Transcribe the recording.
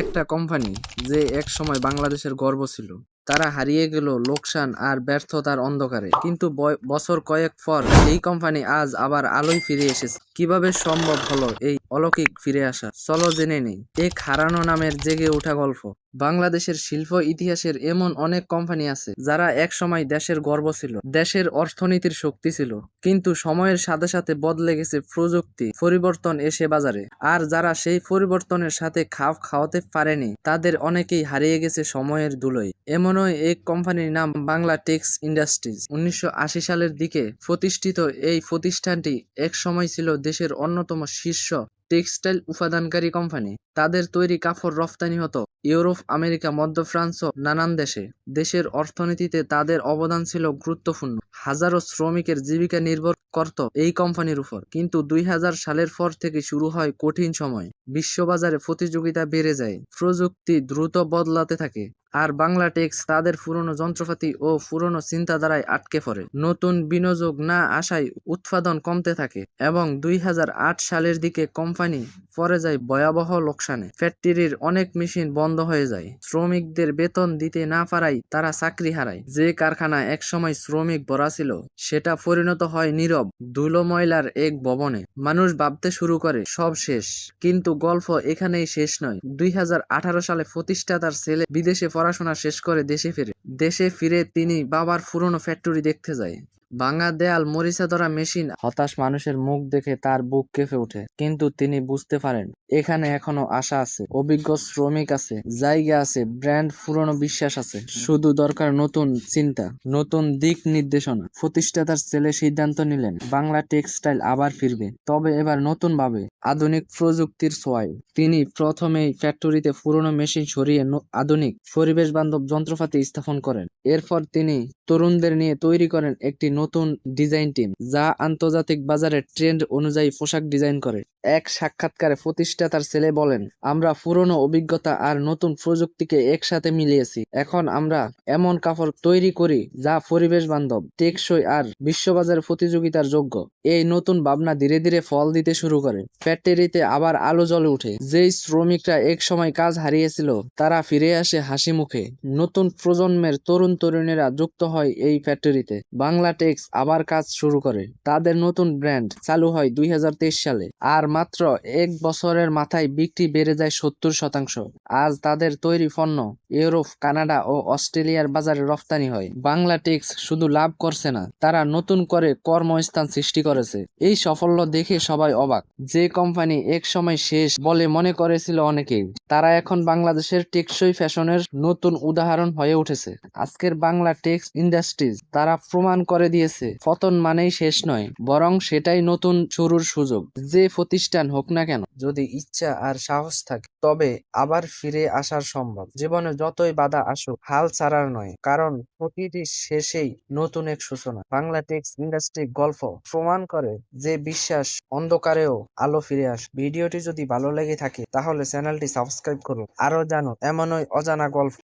একটা কোম্পানি যে এক সময় বাংলাদেশের গর্ব ছিল। তারা হারিয়ে গেল লোকসান আর ব্যর্থতার অন্ধকারে। কিন্তু বছর কয়েক পর এই কোম্পানি আজ আবার আলোয় ফিরে এসেছে। কীভাবে সম্ভব হলো এই অলৌকিক ফিরে আসা। চলো জেনে নেই এক হারানো নামের জেগে ওঠা গল্প। বাংলাদেশের শিল্প ইতিহাসের এমন অনেক কোম্পানি আছে, যারা এক সময় দেশের গর্ব ছিল, দেশের অর্থনীতির শক্তি ছিল, কিন্তু সময়ের সাথে সাথে বদলে গেছে প্রযুক্তি, পরিবর্তন এসে বাজারে। আর যারা সেই পরিবর্তনের সাথে খাপ খাওয়াতে পারেনি, তাদের অনেকেই হারিয়ে গেছে সময়ের ধুলোয় এমনই এক কোম্পানির নাম বাংলা টেক্স ইন্ডাস্ট্রিজ। উনিশশো আশি সালের দিকে প্রতিষ্ঠিত এই প্রতিষ্ঠানটি এক সময় ছিল দেশের অন্যতম শীর্ষ টেক্সটাইল উপাদানকারী কোম্পানি। তাদের তৈরি কাপড় রফতানি হতো। ইউরোপ, আমেরিকা, মধ্য ফ্রান্স ও নানান দেশে। দেশের অর্থনীতিতে তাদের অবদান ছিল গুরুত্বপূর্ণ। হাজারো শ্রমিকের জীবিকা নির্ভর করত এই কোম্পানির উপর। কিন্তু দুই হাজার সালের পর থেকে শুরু হয় কঠিন সময়। বিশ্ববাজারে প্রতিযোগিতা বেড়ে যায়। প্রযুক্তি দ্রুত বদলাতে থাকে। আর বাংলা টেক্স তাদের পুরনো যন্ত্রপাতি ও পুরনো চিন্তাধারায় আটকে পড়ে। নতুন বিনিয়োগ না আসায় উৎপাদন কমতে থাকে এবং দুই হাজার আট সালের দিকে কোম্পানি পরে যায় ভয়াবহ লোকসানে। ফ্যাক্টরির অনেক মেশিন বন্ধ হয়ে যায়। শ্রমিকদের বেতন দিতে না পারায় তারা চাকরি হারায়। যে কারখানা একসময় শ্রমিক ভরা ছিল, সেটা পরিণত হয় নীরব, ধুলো ময়লার এক ভবনে। মানুষ ভাবতে শুরু করে, সব শেষ। কিন্তু গল্প এখানেই শেষ নয়। দুই সালে প্রতিষ্ঠাতার ছেলে বিদেশে পড়াশোনা শেষ করে দেশে ফেরে। দেশে ফিরে তিনি বাবার পুরনো ফ্যাক্টরি দেখতে যায়। ভাঙা দেয়াল মরিচা ধরা মেশিন হতাশ মানুষের মুখ দেখে তার বুক কেঁপে ওঠে। কিন্তু তিনি বুঝতে পারেন, এখানে এখনও আশা আছে, অভিজ্ঞ শ্রমিক আছে, জায়গা আছে, ব্র্যান্ড পুরনো বিশ্বাস আছে। শুধু দরকার নতুন চিন্তা, নতুন দিক নির্দেশনা। প্রতিষ্ঠাতার ছেলে সিদ্ধান্ত নিলেন, বাংলা টেক্সটাইল আবার ফিরবে। তবে এবার নতুন ভাবে, আধুনিক প্রযুক্তির ছোঁয়ায়। তিনি প্রথমেই ফ্যাক্টরিতে পুরনো মেশিন সরিয়ে আধুনিক পরিবেশ বান্ধব যন্ত্রপাতি স্থাপন করেন। এরপর তিনি তরুণদের নিয়ে তৈরি করেন একটি নতুন ডিজাইন টিম, যা আন্তর্জাতিক বাজারের ট্রেন্ড অনুযায়ী পোশাক ডিজাইন করে। এক সাক্ষাৎকারে প্রতিষ্ঠাতার ছেলে বলেন, আমরা পুরনো অভিজ্ঞতা আর নতুন প্রযুক্তিকে একসাথে মিলিয়েছি। এখন আমরা এমন কাপড় তৈরি করি যা পরিবেশ বান্ধব, টেকসই আর বিশ্ববাজারে প্রতিযোগিতার যোগ্য। এই নতুন ভাবনা ধীরে ধীরে ফল দিতে শুরু করে। ফ্যাক্টরিতে আবার আলো জ্বলে ওঠে যেই শ্রমিকরা এক সময় কাজ হারিয়েছিল, তারা ফিরে আসে হাসি মুখে। নতুন প্রজন্মের তরুণ তরুণীরা যুক্ত হয় এই ফ্যাক্টরিতে। বাংলা টেক্স আবার কাজ শুরু করে। তাদের নতুন ব্র্যান্ড চালু হয় দুই সালে। আর মাত্র এক বছরের মাথায় বিক্রি বেড়ে যায় সত্তর শতাংশ। আজ তাদের তৈরি পণ্য ইউরোপ, কানাডা ও অস্ট্রেলিয়ার বাজারে রফতানি হয়। বাংলা টেক্স শুধু লাভ করছে না, তারা নতুন করে কর্মস্থান সৃষ্টি করেছে। এই সাফল্য দেখে সবাই অবাক। যে কোম্পানি এক সময় শেষ বলে মনে করেছিল অনেকেই, তারা এখন বাংলাদেশের টেকসই ফ্যাশনের নতুন উদাহরণ হয়ে উঠেছে। আজকের বাংলা টেক্স ইন্ডাস্ট্রিজ তারা প্রমাণ করে দিয়েছে। পতন মানেই শেষ নয়, বরং সেটাই নতুন শুরুর সুযোগ। যে প্রতিষ্ঠান হোক না কেন, যদি ইচ্ছা আর সাহস থাকে, তবে আবার ফিরে আসার সম্ভব। জীবনে যতই বাধা আসুক, হাল ছাড়ার নয়, কারণ প্রতিটি শেষেই নতুন এক সূচনা। বাংলা টেক্স ইন্ডাস্ট্রি গল্প প্রমাণ করে যে বিশ্বাস অন্ধকারেও আলো ফিরে আসে। ভিডিওটি যদি ভালো লেগে থাকে, তাহলে চ্যানেলটি সাবস্ক্রাইব করুন। আরও জানো এমনই অজানা গল্প।